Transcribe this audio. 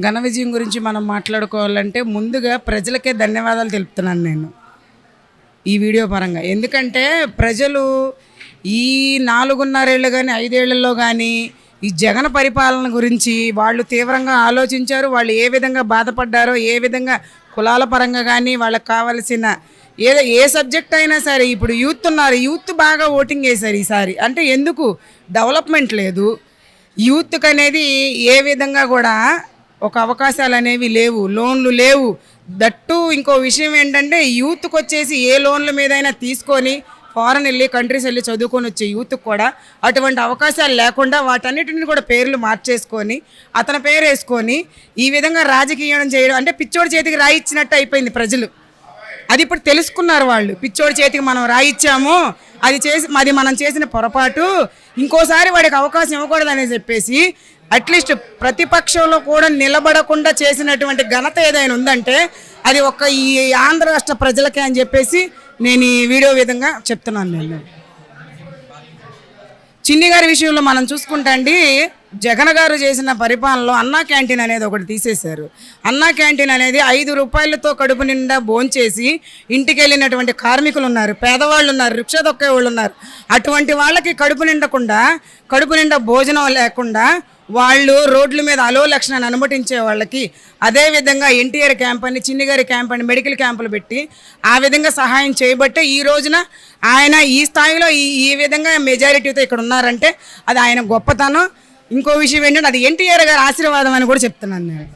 ఘన విజయం గురించి మనం మాట్లాడుకోవాలంటే ముందుగా ప్రజలకే ధన్యవాదాలు తెలుపుతున్నాను నేను ఈ వీడియో పరంగా. ఎందుకంటే ప్రజలు ఈ నాలుగున్నరేళ్ళు కానీ ఐదేళ్ళలో కానీ ఈ జగన్ పరిపాలన గురించి వాళ్ళు తీవ్రంగా ఆలోచించారు. వాళ్ళు ఏ విధంగా బాధపడ్డారో ఏ విధంగా కులాల పరంగా కానీ వాళ్ళకి కావలసిన ఏదో ఏ సబ్జెక్ట్ అయినా సరే ఇప్పుడు యూత్ ఉన్నారు. యూత్ బాగా ఓటింగ్ వేశారు ఈసారి. అంటే ఎందుకు? డెవలప్మెంట్ లేదు. యూత్కి అనేది ఏ విధంగా కూడా ఒక అవకాశాలు అనేవి లేవు లోన్లు లేవు. దట్టు ఇంకో విషయం ఏంటంటే యూత్కి వచ్చేసి ఏ లోన్ల మీదైనా తీసుకొని ఫారెన్ వెళ్ళి కంట్రీస్ వెళ్ళి చదువుకొని వచ్చే యూత్కి కూడా అటువంటి అవకాశాలు లేకుండా వాటన్నిటిని కూడా పేర్లు మార్చేసుకొని అతని పేరు వేసుకొని ఈ విధంగా రాజకీయం చేయడం అంటే పిచ్చోడి చేతికి రాయిచ్చినట్టు అయిపోయింది ప్రజలు. అది ఇప్పుడు తెలుసుకున్నారు వాళ్ళు. పిచ్చోడి చేతికి మనం రాయిచ్చాము అది చేసి మరి మనం చేసిన పొరపాటు ఇంకోసారి వాడికి అవకాశం ఇవ్వకూడదని చెప్పేసి అట్లీస్ట్ ప్రతిపక్షంలో కూడా నిలబడకుండా చేసినటువంటి ఘనత ఏదైనా ఉందంటే అది ఒక ఈ ఆంధ్ర రాష్ట్ర ప్రజలకే అని చెప్పేసి నేను ఈ వీడియో విధంగా చెప్తున్నాను నేను. చిన్ని గారి విషయంలో మనం చూసుకుంటా అండి జగన్ గారు చేసిన పరిపాలనలో అన్నా క్యాంటీన్ అనేది ఒకటి తీసేశారు. అన్నా క్యాంటీన్ అనేది ఐదు రూపాయలతో కడుపు నిండా భోంచేసి ఇంటికి వెళ్ళినటువంటి కార్మికులు ఉన్నారు పేదవాళ్ళు ఉన్నారు రిక్షా దొక్కే వాళ్ళు ఉన్నారు. అటువంటి వాళ్ళకి కడుపు నిండకుండా కడుపు నిండా భోజనం లేకుండా వాళ్ళు రోడ్ల మీద అలో లక్షణాన్ని అనుమతించే వాళ్ళకి అదే విధంగా ఎన్టీఆర్ క్యాంప్ అని చిన్నిగారి క్యాంప్ అని మెడికల్ క్యాంపులు పెట్టి ఆ విధంగా సహాయం చేయబట్టే ఈ రోజున ఆయన ఈ స్థాయిలో ఈ ఈ విధంగా మెజారిటీతో ఇక్కడ ఉన్నారంటే అది ఆయన గొప్పతనం. ఇంకో విషయం ఏంటంటే అది ఎన్టీఆర్ గారి ఆశీర్వాదం అని కూడా చెప్తున్నాను నేను.